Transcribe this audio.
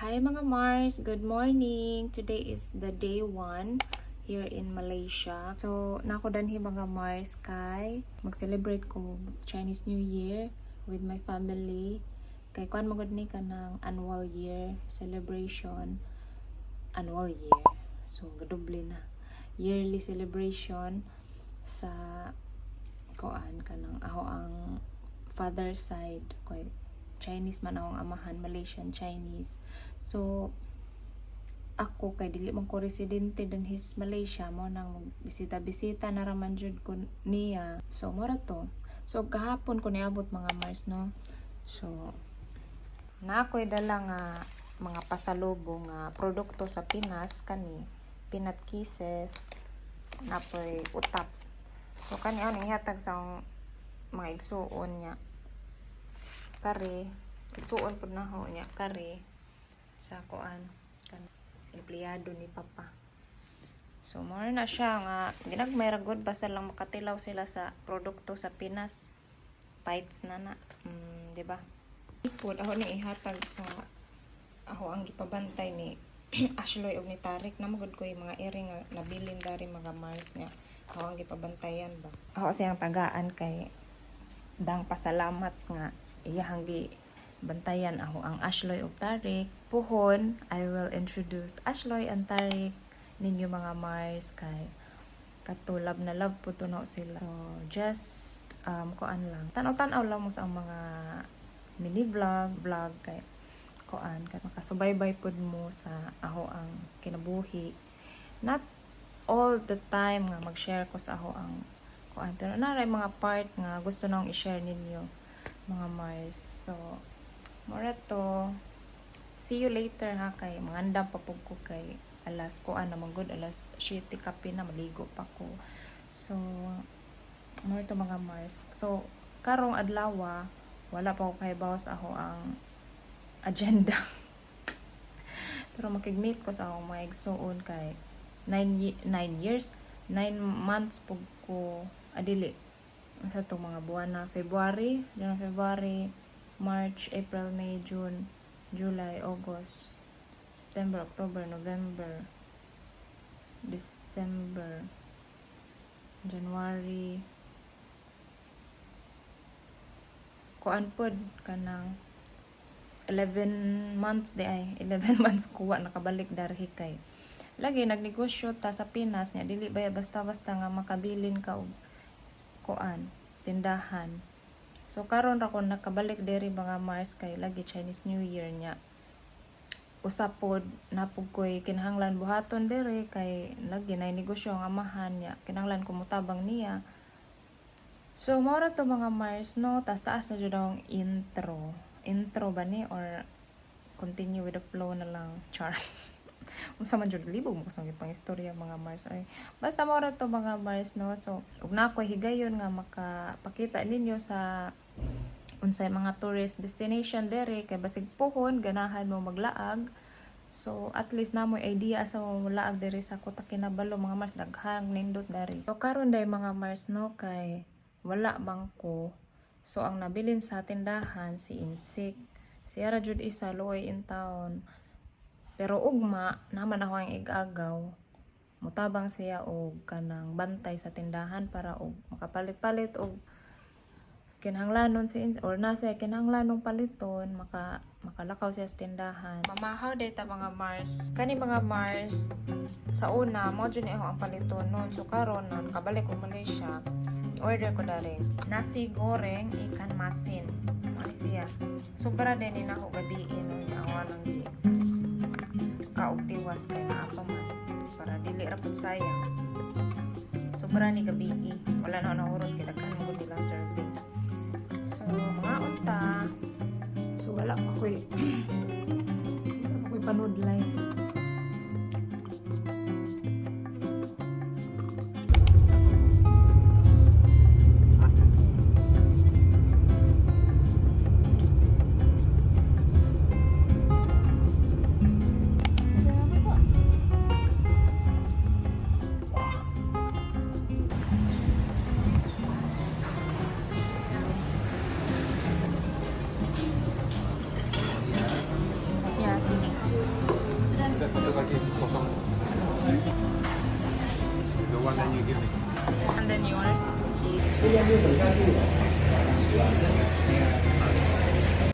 Hi mga Mars, good morning. Today is the day 1 here in Malaysia. So, nako danhi mga Mars kay mag-celebrate ko Chinese New Year with my family. Kay kuan magud ni ka ng annual year celebration. Annual year. So, gadoble na. Yearly celebration sa kuan ka ng ako ang father side kay Chinese man akong amahan Malaysian Chinese. So ako kay dili man ko residente din his Malaysia mo nang bisita-bisita na raman jud ko niya. So mora to. So kahapon ko niabot mga Mars no? So na ako'y dala nga mga pasalubong nga produkto sa Pinas kani peanut kisses napoy utap. So kani ano ihatag sa mga igsuon niya kare. Igsuon pud na ho niya. Kare. Sa kuan. Empleyado ni papa. So mo na siya nga. Ginagmay ra gud basta lang makatilaw sila sa produkto sa Pinas. Bites na na. Mm, di ba? Ipod. Ako ni ihatag sa ako ang gipabantay ni Ashloy og ni Tarik na magud ko yung mga earring nga nabilin dari mga Mars niya. Ako ang gipabantayan ba? Ako siyang tagaan kay dang pasalamat nga iyahang gi bantayan ako ang Ashloy ug Tarik. Puhon, I will introduce Ashloy and Tarik ninyo mga Mars kay katulab na love po tuno sila. So, just um, kuan lang. Tanaw-tanaw lang mo sa mga mini vlog, vlog kay kuan kay makasubaybay pud mo sa ako ang kinabuhi. Not all the time nga mag-share ko sa ako ang kuan pero naray mga part nga gusto na akong i-share ninyo mga Mars. So, mora to. See you later ha kay mangandam pa pug ko kay alas ko ana good alas 7 kape na maligo pa ko. So, mora to mga Mars. So, karong adlaw wala pa ko kay bawas ako ang agenda. Pero makig-meet ko sa akong mga igsuon kay 9 9 years 9 months pug ko adili sa to mga buwan na February, January, February, March, April, May, June, July, August, September, October, November, December, January, kuan pod kanang 11 months di ay 11 months kuha nakabalik darhi kay. Lagi nagnegosyo ta sa Pinas nya dili ba basta-basta nga makabilin ka kuan tindahan. So karon ra ko nakabalik diri mga Mars kay lagi Chinese New Year nya usapod napug ko'y kinahanglan buhaton diri kay lagi na negosyo ang amahan niya. Kinahanglan ko mutabang niya. So mao to mga Mars no? Tas taas na jud ang intro. Intro ba ni? Or continue with the flow na lang char unsa man jud libog mo kusang pang istorya mga Mars. Ay basta mo to mga Mars no? So ug na ako higayon nga makapakita ninyo sa unsay mga tourist destination dere kay basig pohon ganahan mo maglaag. So at least na mo idea sa laag dere sa Kota Kinabalu mga Mars daghang nindot dari so karon day mga Mars no? Kay wala bang ko. So ang nabilin sa tindahan si Insik. Si Ara jud isa luoy in town pero ugma naman ako ang igagaw. Mutabang siya og kanang bantay sa tindahan para og makapalit-palit og kinahanglanon si or na siya kinahanglanong paliton maka makalakaw siya sa tindahan. Mamahaw data mga Mars. Kani mga Mars sa una mo jud ni ang paliton noon. So karon na nakabalik ko Malaysia order ko dari nasi goreng ikan masin. Ano siya. Sobra din ni nako gabiin tiwas kay naa pa man. Para dili ra pud sayang. Sobra ni gabi wala na na urot kay daghan mo nila serving so mga unta so wala pa koy wala pa koy panudlay The one that you give me. And then yours.